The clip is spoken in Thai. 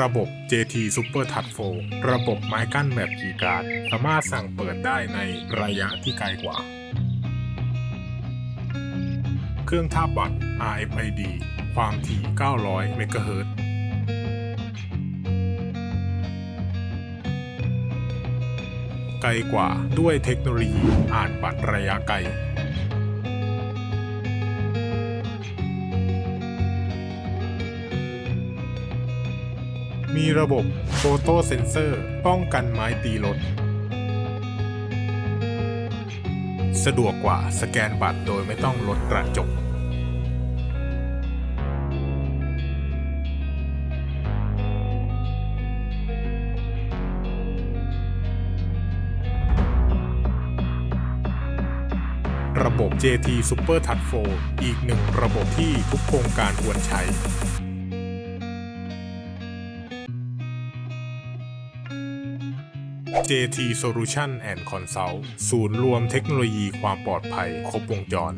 ระบบ JT Super Touch 4ระบบไม้กั้นแบบคีย์การ์ดสามารถสั่งเปิดได้ในระยะที่ไกลกว่า เครื่องท่าบบัตร RFID ความถี่ 900 เมกะเฮิรตซ์ไกลกว่าด้วยเทคโนโลยีอ่านบัตรระยะไกล มีระบบโฟโต้เซนเซอร์ป้องกันไม้ตีรถ สะดวกกว่าสแกนบัตรโดยไม่ต้องลดกระจก ระบบ JT Super Touch 4อีกหนึ่งระบบที่ทุกโครงการควรใช้ JT Solution and Consult ศูนย์รวมเทคโนโลยีความปลอดภัย ครบวงจร